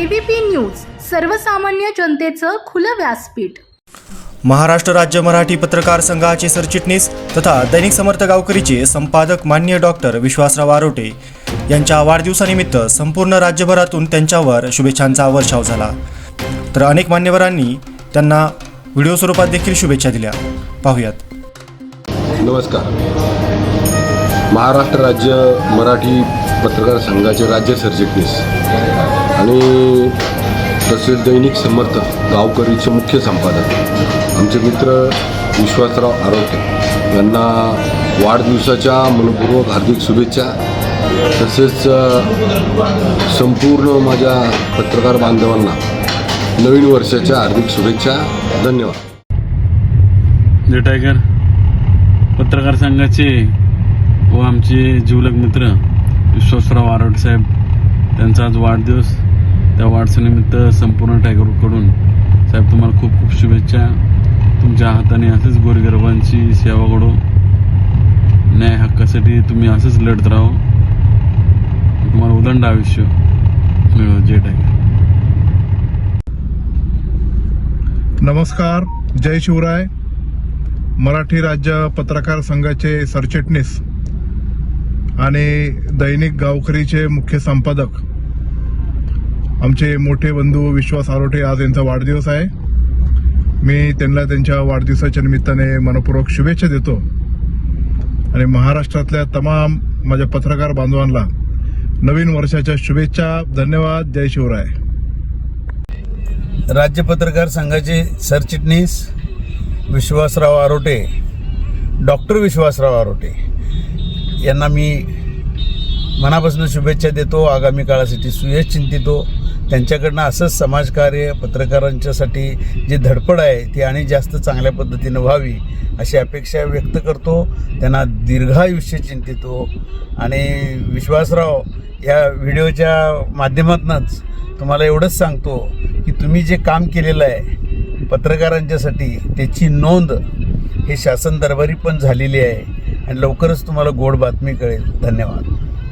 ABP news सर्वसामान्य जनतेचं खुलं व्यासपीठ. महाराष्ट्र राज्य मराठी पत्रकार संघाचे सरचिटणीस तथा दैनिक समर्थ गावकरीचे संपादक मान्य डॉक्टर विश्वासराव आरोटे यांच्या वाढदिवसानिमित्त संपूर्ण राज्यभरातून त्यांच्यावर शुभेच्छांचा वर्षाव झाला. तर अनेक मान्यवरांनी त्यांना व्हिडिओ स्वरूपात देखील शुभेच्छा दिल्या. पाहूयात. नमस्कार. महाराष्ट्र राज्य मराठी पत्रकार संघाचे राज्य सरचिटणीस आणि तसेच दैनिक समर्थ गावकरीचे मुख्य संपादक. आमचे मित्र विश्वासराव आरोग्य यांना वाढदिवसाच्या मनपूर्वक हार्दिक शुभेच्छा. तसेच संपूर्ण माझ्या पत्रकार बांधवांना नवीन वर्षाच्या हार्दिक शुभेच्छा. धन्यवाद. जे टायगर पत्रकार संघाचे व आमचे जीवलग मित्र विश्वासराव आरोड साहेब त्यांचा आज वाढदिवस. त्या वाढसेनिमित्त संपूर्ण टायगरकडून साहेब तुम्हाला खूप खूप शुभेच्छा. तुमच्या हाताने असंच गोरगरबांची सेवा घडो. न्याय हक्कासाठी तुम्ही असंच लढत राहो. तुम्हाला उदंड आयुष्य मिळो. जे टायगर. नमस्कार. जय शिवराय. मराठी राज्य पत्रकार संघाचे सरचिटणीस आणि दैनिक गावकरीचे मुख्य संपादक आमचे मोठे बंधू विश्वास आरोठे आज यांचा वाढदिवस आहे. मी त्यांना त्यांच्या वाढदिवसाच्या निमित्ताने मनपूर्वक शुभेच्छा देतो. आणि महाराष्ट्रातल्या तमाम माझ्या पत्रकार बांधवांना नवीन वर्षाच्या शुभेच्छा धन्यवाद जय शिवराय. राज्य पत्रकार संघाचे सरचिटणीस विश्वासराव आरोटे डॉक्टर विश्वासराव आरोटे यांना मी मनापासून शुभेच्छा देतो. आगामी काळासाठी सुयश चिंतितो. त्यांच्याकडनं असंच समाजकार्य पत्रकारांच्यासाठी जी धडपड आहे ती आणि जास्त चांगल्या पद्धतीनं व्हावी अशी अपेक्षा व्यक्त करतो. त्यांना दीर्घायुष्य चिंतितो. आणि विश्वासराव या व्हिडिओच्या माध्यमातूनच तुम्हाला एवढंच सांगतो की तुम्ही जे काम केलेलं आहे पत्रकारांच्यासाठी त्याची नोंद हे शासन दरबारी पण झालेली आहे. आणि लवकरच तुम्हाला गोड बातमी कळेल. धन्यवाद.